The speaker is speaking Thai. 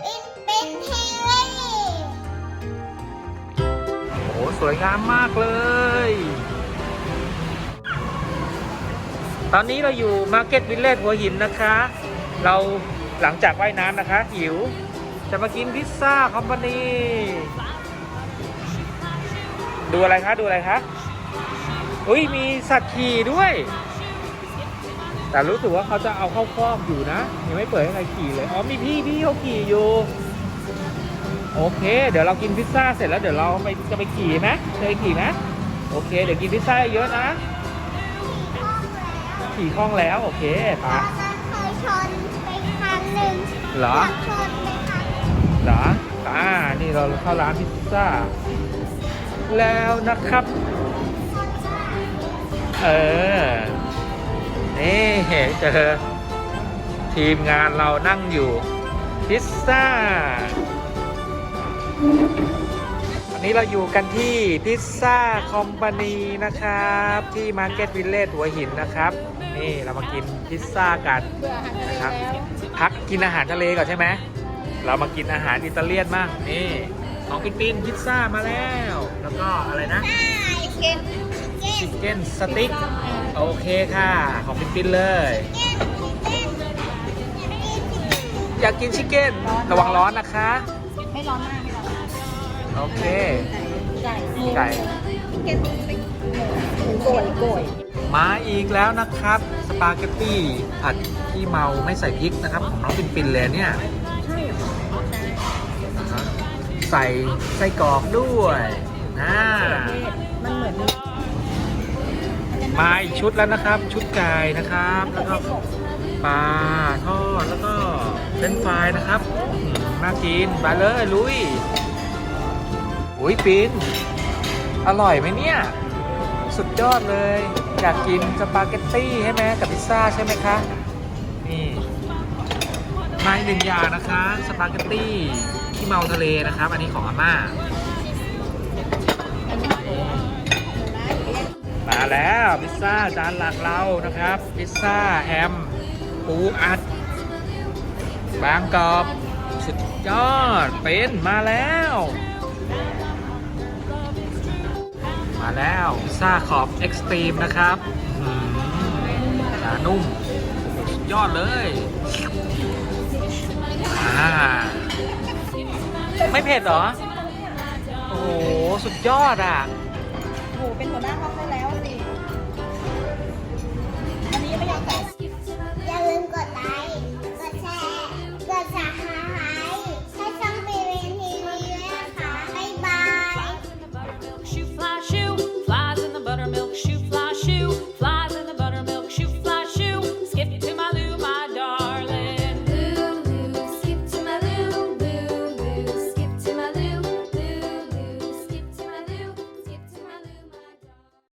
โอ้โหสวยงามมากเลย ตอนนี้เราอยู่มาร์เก็ตวิลเลจหัวหินนะคะ เราหลังจากว่ายน้ำนะคะ หิว จะมากินพิซซ่าคอมพานีดูอะไรคะ ดูอะไรคะ อุ้ยมีสัตว์ขี่ด้วย แต่รู้สึกว่าเขาจะเอาเข้าคอกอยู่นะ ยังไม่เปิดให้ใครขี่เลย อ๋อมีพี่พี่เขาขี่อยู่ โอเค เดี๋ยวเรากินพิซซ่าเสร็จแล้วเดี๋ยวเราไปจะไปขี่ไหมเคยขี่ไหมโอเค เดี๋ยวกินพิซซ่าเยอะนะ ขี่คล่องแล้วโอเคไปเราจะเคยชนไปครั้งหนึ่งเหรอ ชนไปครั้งหนึ่งเหรออ่า นี่เราเข้าร้านพิซซ่า แล้วนะครับ เออ นี่เจอทีมงานเรานั่งอยู่ พิซซ่าวันนี้เราอยู่กันที่พิซซ่าคอมพานีนะครับ ที่มาร์เก็ตวิลเลจหัวหินนะครับ นี่เรามากินพิซซ่ากันนะครับ พักกินอาหารทะเลก่อนใช่ไหมเรามากินอาหารอิตาเลียนบ้างนี่ของปินปินพิซซ่ามาแล้ว แล้วก็อะไรนะเก็น ชิคเก้นสติ๊กโอเคค่ะ ของปินปินเลย อยากกินชิคเก้นระวังร้อนนะคะ ไม่ร้อนมากไม่ร้อนมากโอเค ไก่ไก่เก็นติ๊กหมูโกยโกยมาอีกแล้วนะครับ สปาเกตตี้ผัดขี้เมาไม่ใส่พริกนะครับ ของน้องปินปินเลยเนี่ยใช่เหรอใช่นะครับใส่ไส้กรอกด้วยนะมันเหมือน มาอีกชุดแล้วนะครับ ชุดไก่นะครับ แล้วก็ปลาทอดแล้วก็เป็นไฟรายนะครับน่ากินไปเลยลุยอุ้ยปินอร่อยไหมเนี่ย สุดยอดเลย อยากกินสปาเกตตี้ใช่ไหมกับพิซซ่าใช่ไหมคะนี่มาอีกหนึ่งอย่างนะคะสปาเกตตี้ที่เมาทะเลนะครับ อันนี้ของอาม่า พิซซ่าจานหลักเรานะครับ พิซซ่าแฮมปูอัด บางกรอบ สุดยอด เป็นมาแล้ว มาแล้วพิซซ่าขอบเอ็กซ์ตรีมนะครับอื้อหือหนานุ่มสุดยอดเลยอ่าไม่เผ็ดหรอ โอ้โห สุดยอดอะหมูเป็นหัวหน้าห้องได้แล้วสิ Mau?